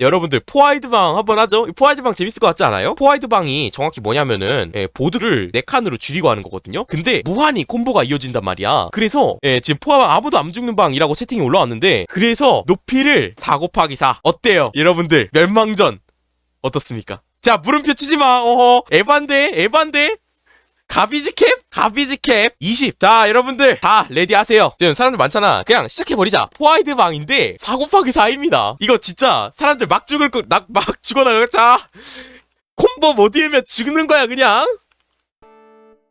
여러분들 포화이드방 한번 하죠. 포화이드방 재밌을 것 같지 않아요? 포화이드방이 정확히 뭐냐면은 예, 보드를 네 칸으로 줄이고 하는 거거든요. 근데 무한히 콤보가 이어진단 말이야. 그래서 예, 지금 포화 아무도 안 죽는 방이라고 채팅이 올라왔는데 그래서 높이를 4 곱하기 4 어때요? 여러분들 멸망전 어떻습니까? 자 물음표 치지 마. 어허 에반데 에반데 가비지 캡? 가비지 캡 20. 자, 여러분들 다 레디 하세요. 지금 사람들 많잖아. 그냥 시작해 버리자. 포화이드 방인데 4 곱하기 4입니다. 이거 진짜 사람들 막 죽을 거, 막, 막 죽어나가자. 콤보 못 이으면 죽는 거야, 그냥.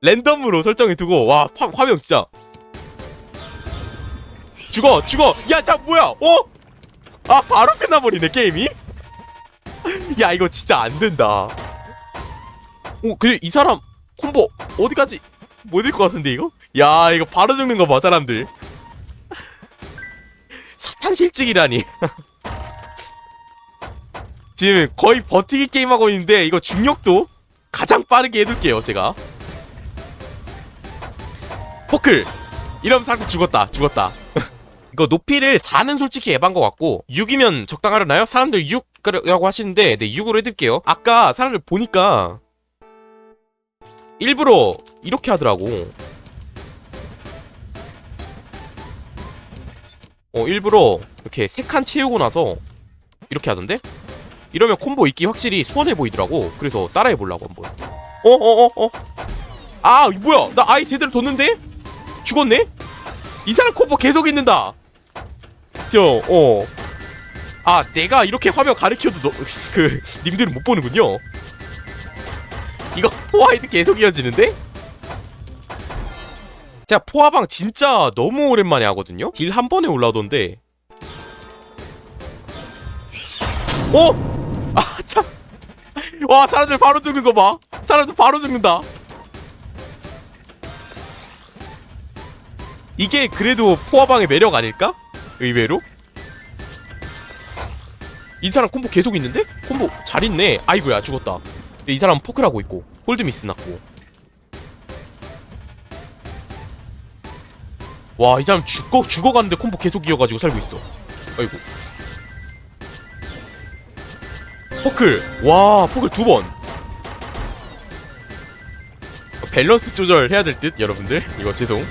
랜덤으로 설정해 두고 와, 화, 화면 진짜. 죽어, 죽어. 야, 자, 뭐야? 어? 아, 바로 끝나버리네, 게임이? 야, 이거 진짜 안 된다. 오, 근데 이 사람 콤보 어디까지? 못 일 것 같은데 이거? 야 이거 바로 죽는 거 봐 사람들. 사탄 실직이라니. 지금 거의 버티기 게임 하고 있는데 이거 중력도 가장 빠르게 해둘게요 제가. 퍼클! 이러면 상대 죽었다 죽었다. 이거 높이를 4는 솔직히 에반 것 같고 6이면 적당하려나요? 사람들 6이라고 하시는데 네 6으로 해둘게요. 아까 사람들 보니까 일부러 이렇게 하더라고. 어, 일부러 이렇게 세 칸 채우고 나서 이렇게 하던데? 이러면 콤보 있기 확실히 수월해 보이더라고. 그래서 따라해 보려고 한번. 어, 어, 어, 어. 아, 뭐야? 나 아이 제대로 뒀는데? 죽었네? 이 사람 콤보 계속 있는다. 저, 어. 아, 내가 이렇게 화면 가리켜도 너, 그, 님들은 못 보는군요. 이거 포화이드 계속 이어지는데? 제가 포화방 진짜 너무 오랜만에 하거든요? 딜 한 번에 올라오던데 어? 아 참. 와 사람들 바로 죽는 거 봐. 사람들 바로 죽는다. 이게 그래도 포화방의 매력 아닐까? 의외로? 이 사람 콤보 계속 있는데? 콤보 잘 있네. 아이고야 죽었다. 이 사람은 포크라고 있고 홀드 미스 났고. 와 이 사람 죽어 죽어가는데 콤보 계속 이어가지고 살고 있어. 아이고. 포클. 와 포클 두번. 밸런스 조절 해야 될 듯 여러분들. 이거 죄송.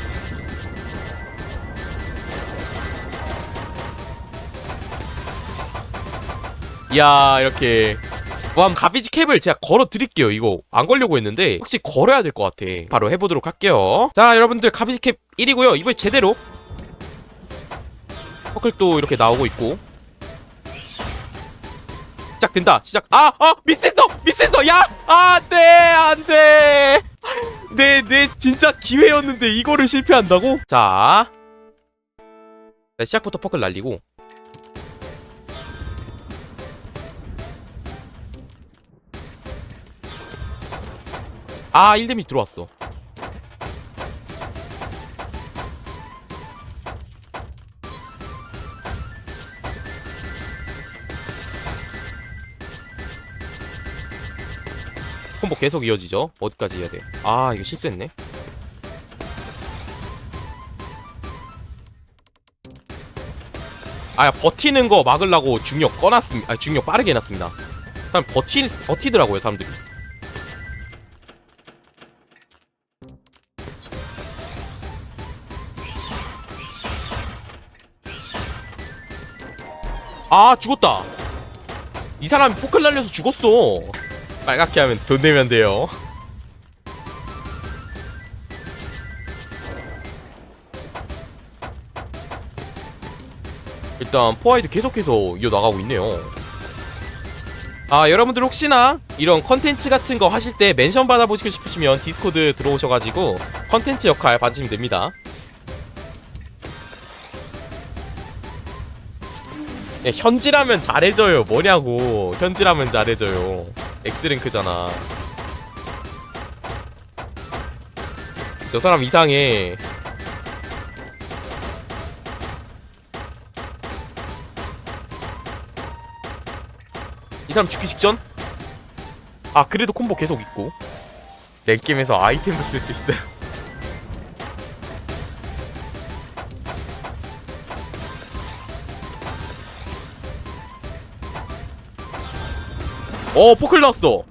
이야 이렇게 와 가비지 캡을 제가 걸어 드릴게요. 이거 안 걸려고 했는데 혹시 걸어야 될 것 같아. 바로 해보도록 할게요. 자 여러분들 가비지 캡 1이고요. 이번에 제대로. 퍼클 또 이렇게 나오고 있고. 시작된다. 시작. 아 아 미스했어! 미스했어! 야 안돼! 안돼! 내 내 진짜 기회였는데 이거를 실패한다고? 자. 자, 시작부터 퍼클 날리고 아 1데미지 들어왔어. 콤보 계속 이어지죠? 어디까지 해야 돼아 이거 실수했네. 아 버티는 거 막으려고 중력 꺼놨습니다 아 중력 빠르게 해놨습니다. 사람 버티 버티더라고요 사람들이 아 죽었다. 이 사람이 포클 날려서 죽었어. 빨갛게 하면 돈 내면 돼요. 일단 포화이드 계속해서 이어나가고 있네요. 아 여러분들 혹시나 이런 컨텐츠 같은 거 하실 때 멘션 받아보시고 싶으시면 디스코드 들어오셔가지고 컨텐츠 역할 받으시면 됩니다 현질하면 잘해줘요. 뭐냐고. 현질하면 잘해줘요. 엑스랭크잖아. 저 사람 이상해. 이 사람 죽기 직전? 아, 그래도 콤보 계속 있고. 랭게임에서 아이템도 쓸 수 있어요. 어 포클 나왔어.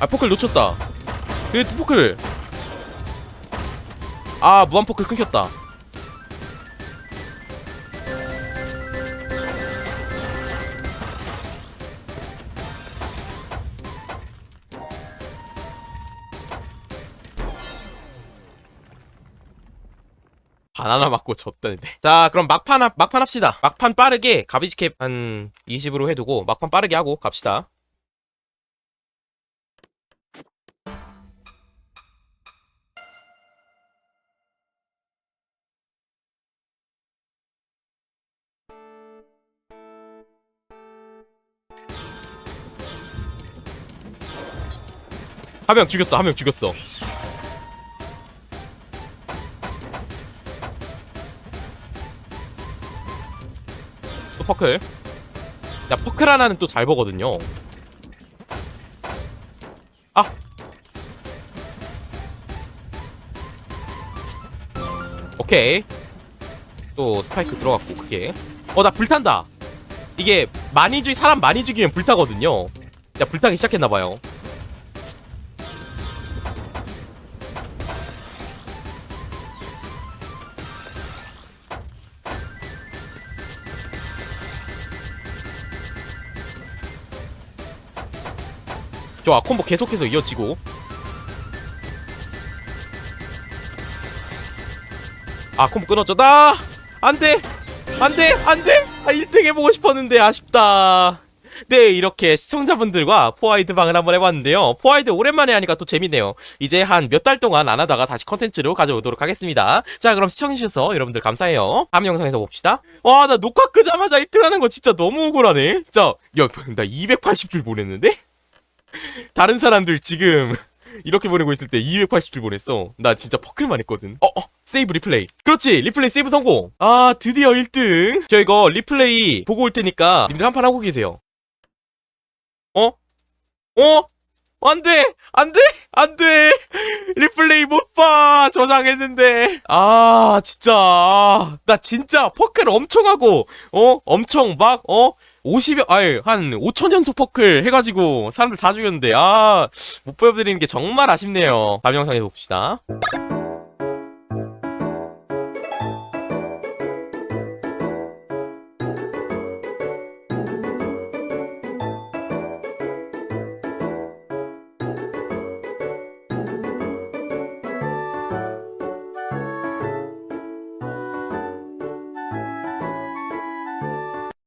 아 포클 놓쳤다. 그 포클. 아 무한 포클 끊겼다 바나나 맞고 졌다는데. 자, 그럼 막판 합, 막판 합시다. 막판 빠르게 가비지 캡 한 20으로 해두고 막판 빠르게 하고 갑시다. 한 명 죽였어, 한 명 죽였어. 퍼클. 야, 퍼클 하나는 또 잘 보거든요. 아! 오케이. 또 스파이크 들어갔고, 그게. 어, 나 불탄다! 이게 많이 죽이, 사람 많이 죽이면 불타거든요. 야, 불타기 시작했나봐요. 좋아, 콤보 계속해서 이어지고. 아, 콤보 끊어져. 나! 안 돼! 안 돼! 안 돼! 아, 1등 해보고 싶었는데 아쉽다. 네, 이렇게 시청자분들과 포화이드 방을 한번 해봤는데요. 포화이드 오랜만에 하니까 또 재밌네요. 이제 한 몇 달 동안 안 하다가 다시 컨텐츠로 가져오도록 하겠습니다. 자, 그럼 시청해주셔서 여러분들 감사해요. 다음 영상에서 봅시다. 와, 나 녹화 끄자마자 1등 하는 거 진짜 너무 억울하네. 자, 야, 나 280줄 보냈는데? 다른 사람들 지금 이렇게 보내고 있을 때 280줄 보냈어. 나 진짜 퍼클만 했거든. 어, 어, 세이브 리플레이. 그렇지, 리플레이 세이브 성공. 아, 드디어 1등. 저 이거 리플레이 보고 올 테니까 님들 한 판 하고 계세요. 어? 어? 안 돼! 안 돼! 안 돼! 리플레이 못 봐! 저장했는데. 아, 진짜. 아, 나 진짜 퍼클 엄청 하고, 어? 엄청 막, 어? 50여, 아니, 한 5천 연속 퍼클 해가지고 사람들 다 죽였는데, 아, 못 보여드리는 게 정말 아쉽네요. 다음 영상에서 봅시다.